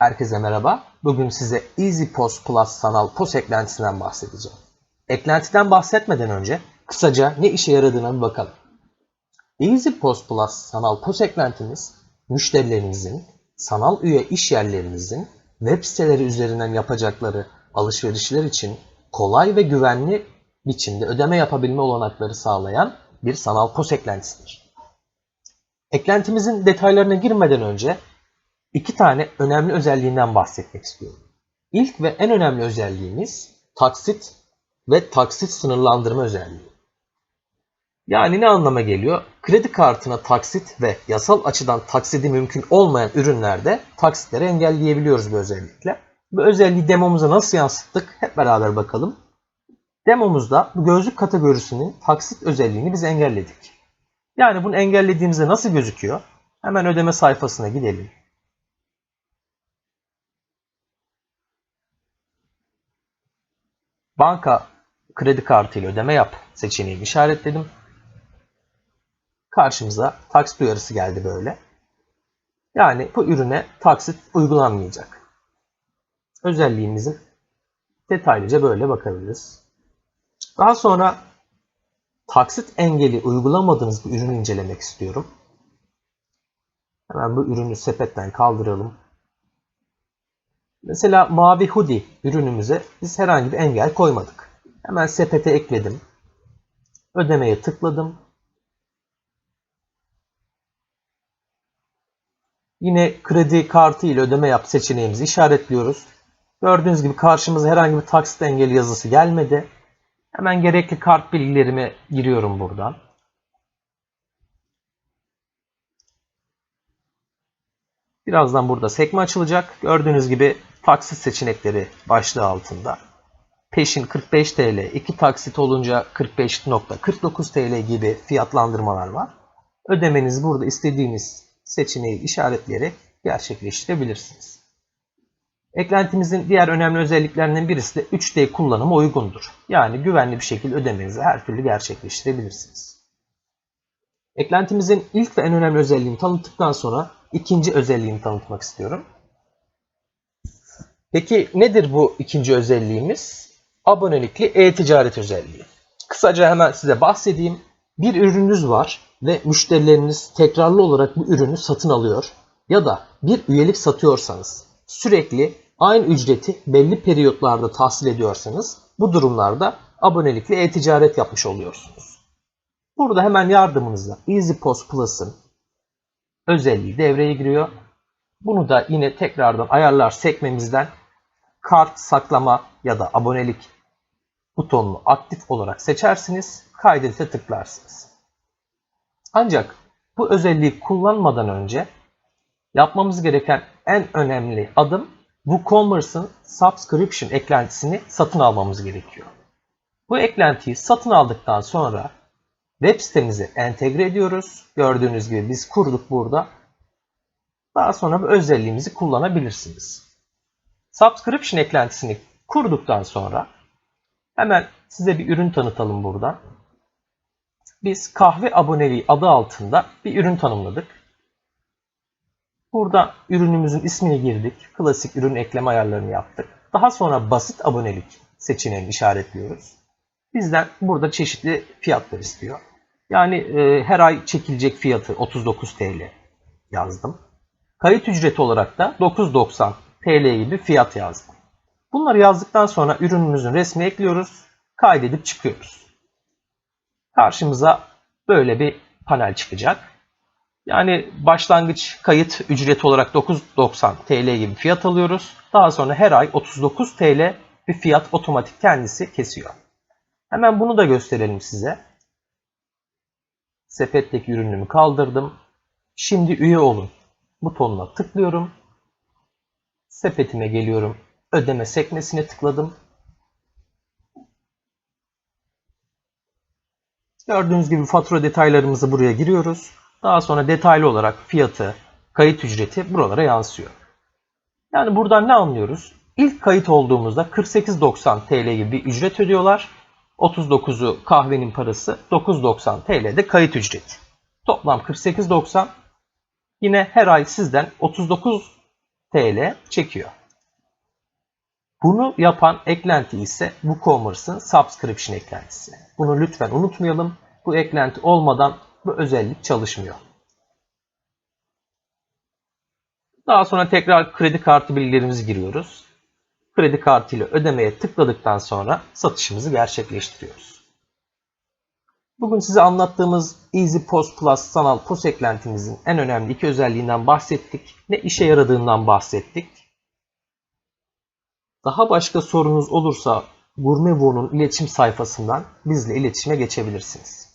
Herkese merhaba. Bugün size Easy Post Plus sanal post eklentisinden bahsedeceğim. Eklentiden bahsetmeden önce kısaca ne işe yaradığına bir bakalım. Easy Post Plus sanal post eklentimiz müşterilerinizin, sanal üye iş yerlerinizin web siteleri üzerinden yapacakları alışverişler için kolay ve güvenli biçimde ödeme yapabilme olanakları sağlayan bir sanal post eklentisidir. Eklentimizin detaylarına girmeden önce iki tane önemli özelliğinden bahsetmek istiyorum. İlk ve en önemli özelliğimiz taksit ve taksit sınırlandırma özelliği. Yani ne anlama geliyor? Kredi kartına taksit ve yasal açıdan taksidi mümkün olmayan ürünlerde taksitleri engelleyebiliyoruz bu özellikle. Bu özelliği demomuza nasıl yansıttık? Hep beraber bakalım. Demomuzda bu gözlük kategorisinin taksit özelliğini biz engelledik. Yani bunu engellediğimizde nasıl gözüküyor? Hemen ödeme sayfasına gidelim. Banka kredi kartı ile ödeme yap seçeneğini işaretledim. Karşımıza taksit uyarısı geldi böyle. Yani bu ürüne taksit uygulanmayacak. Özelliğimizin detaylıca böyle bakabiliriz. Daha sonra taksit engeli uygulamadığınız bir ürünü incelemek istiyorum. Hemen bu ürünü sepetten kaldıralım. Mesela mavi hoodie ürünümüze biz herhangi bir engel koymadık. Hemen sepete ekledim. Ödemeye tıkladım. Yine kredi kartı ile ödeme yap seçeneğimizi işaretliyoruz. Gördüğünüz gibi karşımıza herhangi bir taksit engeli yazısı gelmedi. Hemen gerekli kart bilgilerimi giriyorum buradan. Birazdan burada sekme açılacak. Gördüğünüz gibi taksit seçenekleri başlığı altında. Peşin 45 TL, 2 taksit olunca 45.49 TL gibi fiyatlandırmalar var. Ödemenizi burada istediğiniz seçeneği işaretleyerek gerçekleştirebilirsiniz. Eklentimizin diğer önemli özelliklerinden birisi de 3D kullanıma uygundur. Yani güvenli bir şekilde ödemenizi her türlü gerçekleştirebilirsiniz. Eklentimizin ilk ve en önemli özelliğini tanıttıktan sonra ikinci özelliğini tanıtmak istiyorum. Peki nedir bu ikinci özelliğimiz? Abonelikli e-ticaret özelliği. Kısaca hemen size bahsedeyim. Bir ürününüz var ve müşterileriniz tekrarlı olarak bu ürünü satın alıyor ya da bir üyelik satıyorsanız sürekli aynı ücreti belli periyotlarda tahsil ediyorsanız bu durumlarda abonelikli e-ticaret yapmış oluyorsunuz. Burada hemen yardımınızla EasyPost Plus'ın özelliği devreye giriyor. Bunu da yine tekrardan ayarlar sekmemizden kart saklama ya da abonelik butonunu aktif olarak seçersiniz. Kaydete tıklarsınız. Ancak bu özelliği kullanmadan önce yapmamız gereken en önemli adım WooCommerce'ın subscription eklentisini satın almamız gerekiyor. Bu eklentiyi satın aldıktan sonra web sitemize entegre ediyoruz. Gördüğünüz gibi biz kurduk burada. Daha sonra bu özelliğimizi kullanabilirsiniz. Subscription eklentisini kurduktan sonra hemen size bir ürün tanıtalım burada. Biz kahve aboneliği adı altında bir ürün tanımladık. Burada ürünümüzün ismini girdik. Klasik ürün ekleme ayarlarını yaptık. Daha sonra basit abonelik seçeneğini işaretliyoruz. Bizden burada çeşitli fiyatlar istiyor. Yani e, her ay çekilecek fiyatı 39 TL yazdım. Kayıt ücreti olarak da 9.90 TL gibi fiyat yazdım. Bunları yazdıktan sonra ürünümüzün resmi ekliyoruz. Kaydedip çıkıyoruz. Karşımıza böyle bir panel çıkacak. Yani başlangıç kayıt ücreti olarak 9.90 TL gibi fiyat alıyoruz. Daha sonra her ay 39 TL bir fiyat otomatik kendisi kesiyor. Hemen bunu da gösterelim size. Sepetteki ürünümü kaldırdım. Şimdi üye olun butonuna tıklıyorum. Sepetime geliyorum. Ödeme sekmesine tıkladım. Gördüğünüz gibi fatura detaylarımızı buraya giriyoruz. Daha sonra detaylı olarak fiyatı, kayıt ücreti buralara yansıyor. Yani buradan ne anlıyoruz? İlk kayıt olduğumuzda 48.90 TL gibi bir ücret ödüyorlar. 39'u kahvenin parası, 9.90 TL'de kayıt ücreti. Toplam 48.90. Yine her ay sizden 39 TL çekiyor. Bunu yapan eklenti ise WooCommerce'ın subscription eklentisi. Bunu lütfen unutmayalım. Bu eklenti olmadan bu özellik çalışmıyor. Daha sonra tekrar kredi kartı bilgilerimizi giriyoruz. Kredi kartı ile ödemeye tıkladıktan sonra satışımızı gerçekleştiriyoruz. Bugün size anlattığımız Easy Post Plus sanal post eklentimizin en önemli iki özelliğinden bahsettik. Ne işe yaradığından bahsettik. Daha başka sorunuz olursa Gurmevo'nun iletişim sayfasından bizle iletişime geçebilirsiniz.